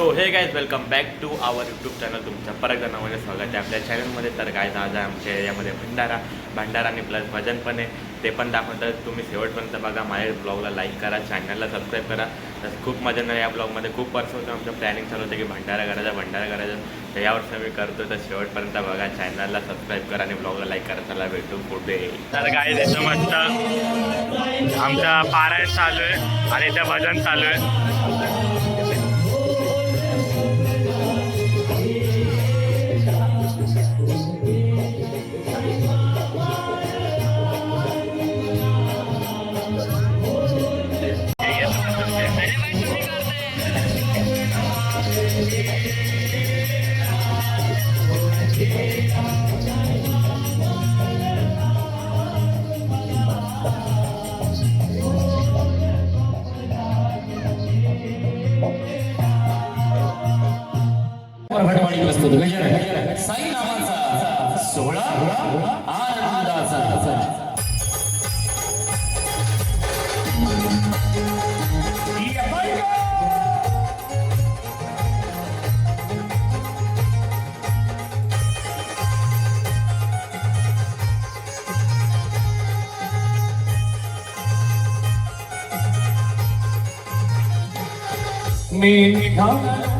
So hey guys welcome back to our YouTube channel तुमच्या परत जणांमध्ये स्वागत आहे आपल्या चॅनलमध्ये तर गायज आज आहे आमच्या एरियामध्ये भंडारा. भंडारा आणि प्लस भजन पण आहे. ते पण दाखवतात. तुम्ही शेवटपर्यंत बघा. माझ्या ब्लॉगला लाईक करा. चॅनलला सबस्क्राईब करा. तर खूप मजा नाही या ब्लॉगमध्ये खूप वर्ष होतं आमचं प्लॅनिंग चालू होतं की भंडारा करायचा भंडारा करायचा. तर यावर्षी मी करतो तर शेवटपर्यंत बघा. चॅनलला सबस्क्राईब करा आणि ब्लॉगला लाईक करा. चला भेटू पुढे. तर काय त्याचं मस्त. आमचं पारायण चालू आहे आणि इथं भजन चालू आहे. गजर साई नावाचा सोहळा आनंदाचा मी निघालो.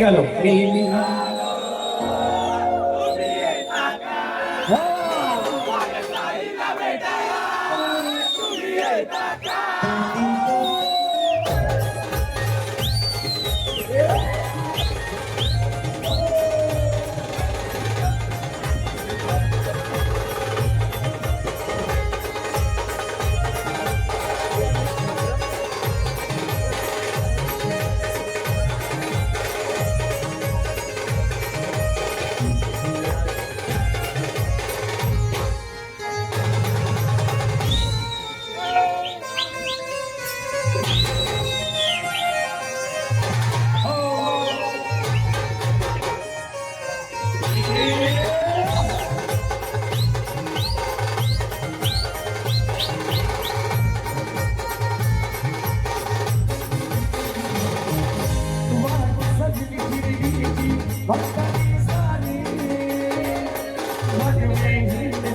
मी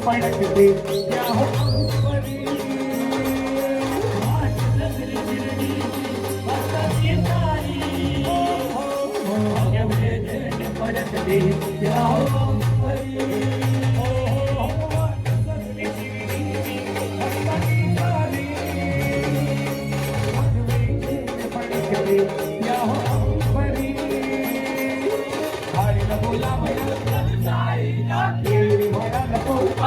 निघालो मी निघालो पालखी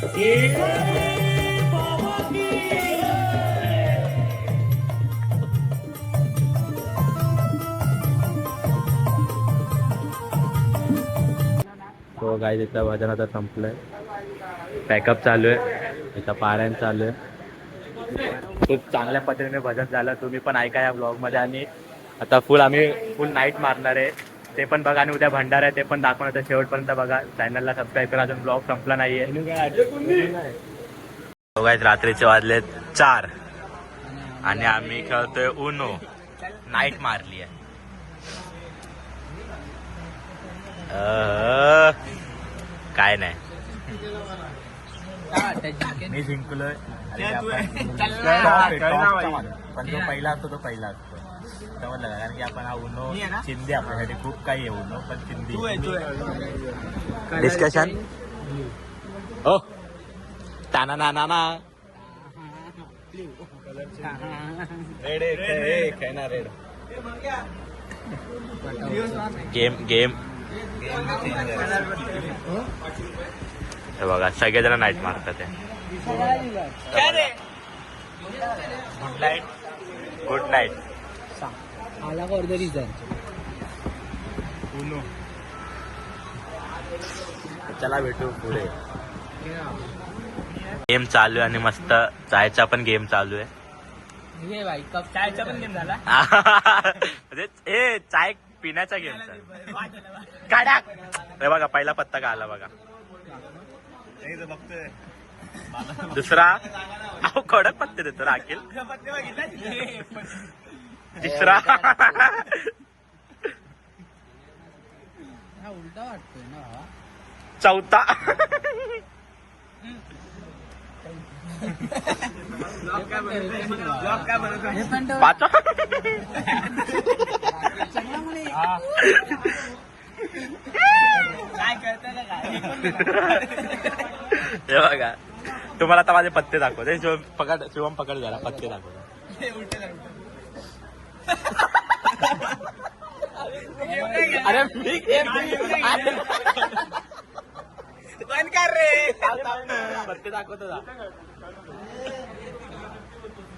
तो गाय तिथलं भजन आता संपलंय. पॅकअप चालू आहे. इथं पारायण चालू आहे. खूप चांगल्या पद्धतीने भजन झालं. तुम्ही पण ऐका या ब्लॉगमध्ये आणि आता फुल आम्ही फुल नाईट मारणार आहे. ते पण बघा आणि उद्या भंडार आहे ते पण दाखवणार आहे. शेवटपर्यंत बघा. चॅनलला सबस्क्राईब करा अजून ब्लॉग संपला नाहीये. बघायच रात्रीचे वाजले चार. आणि आम्ही खेळतोय उनो. नाईट मारली आहे. काय नाही. मी जिंकलोय. पण जो पहिला असतो तो पहिला असतो. समजलं का कारण की आपण हा उनो चिंदी आपल्यासाठी खूप काही आहे उनो पण चिंदी. डिस्कशन ओ ताना ना ना ना. रेड रेड गेम गेम हे बघा सगळेजण नाईट मारतात गुड नाईट गुड नाईट आला अर्ध रिझन चला भेटू पुढे. गेम चालू आहे आणि मस्त चायचा पण गेम चालू आहे. हे भाई कप चायचा पण गेम झाला? म्हणजे ए चाय पिण्याचा गेम काढा. हे बघा पहिला पत्ता का आला बघा दुसरा? अहो कडक पत्ते देतो राखील तिसरा हा उलटा वाटतोय ना. चौथा. पाचवा. हे बघा तुम्हाला आता माझे पत्ते दाखवते शिवम पकड शिवम पकड जरा पत्ते दाखवते अरे मी दाखवतो जा.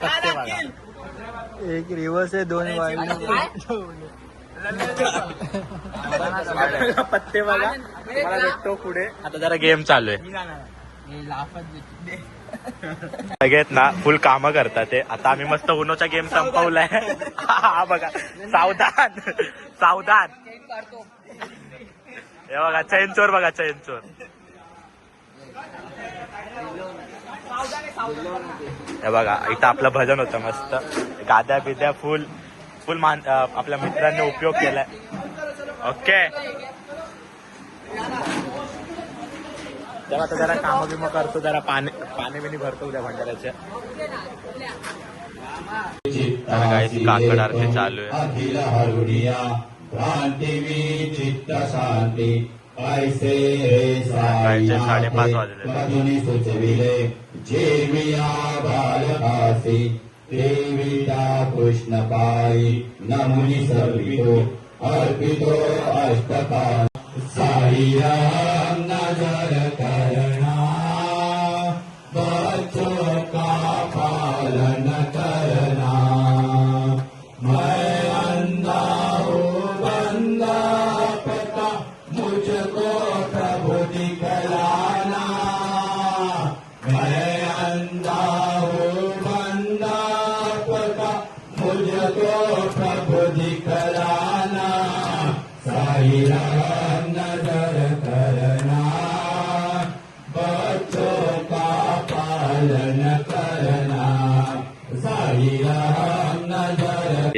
पत्ते बघा. एक रिवर्स आहे दोन पत्ते बघा. मला भेटतो पुढे. आता जरा गेम चालू आहे. सगळेत ना फुल काम करतात ते. आता आम्ही मस्त उनोचा गेम संपवलाय. हा बघा. सावधान. सावधान. हे बघा चैन चोर बघा चैन चोर. हे बघा इथं आपलं भजन होतं मस्त. गाद्या बिद्या फुल फुल मान आपल्या मित्रांनी उपयोग केलाय. ओके तेव्हा आता जरा काम बिम करतो जरा पाणी पाणी बिनी भरतो उद्या भंडाऱ्याच्या काकड आरती चालू आहे. सकाळचे साडेपाच वाजले. सुचविले जेविया बालकासी देविता कृष्ण पायी नमुनी सर्वितो अर्पितो साईया नजर करना बच्चों का पालन करना मैं अंधा हूँ बंदा पता मुझको प्रभु दिखलाना मैं अंधा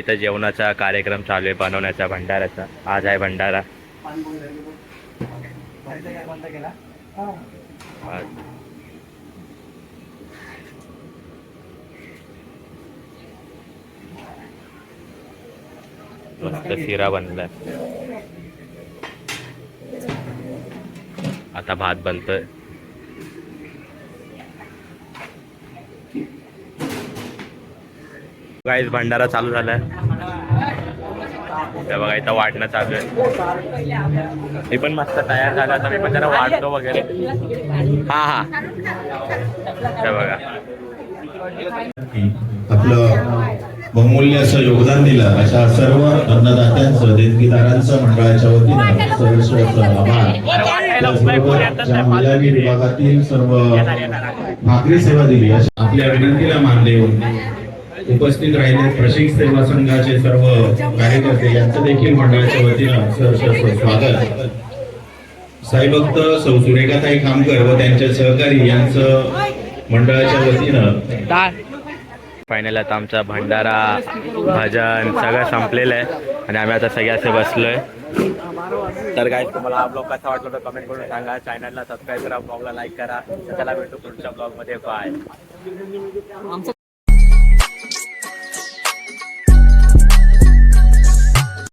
इथं जेवणाचा कार्यक्रम चालू आहे बनवण्याचा भंडाराचा. आज आहे भंडारा. मस्त शिरा बनलाय. आता भात बनतोय. गाईज भंडारा चालू झालाय. ते बघा इथं वाटणं चालू आहे. मी पण मस्त तयार झाला तर मी पण जरा वाटतो वगैरे. हा हा. ते बघा. आपलं बहुमूल्य असं योगदान दिलं अशा सर्व अन्नदात्यांचं देणगीदारांचं मंडळाच्या वतीनं सर्वस्व आभार. विभागातील सर्व भाकरी सेवा दिली अशा आपल्या विनंतीला मान देऊन उपस्थित राहिले प्रशिक सेवा संघाचे सर्व कार्यकर्ते यांचं देखील मंडळाच्या वतीनं सहर्ष स्वागत. साईभक्त सौ सुरेखाताई खामकर व त्यांचे सहकारी यांचं मंडळाच्या वतीनं फायनल आता आमचा भंडारा भजन सगळं संपलेलं आहे आणि आम्ही आता सगळे असे बसलोय. तर काय तुम्हाला हा ब्लॉग कसा वाटला तर कमेंट करून सांगा. चॅनलला सबस्क्राईब करा ब्लॉगला लाईक करा. तर त्याला भेटू पुढच्या ब्लॉगमध्ये बाय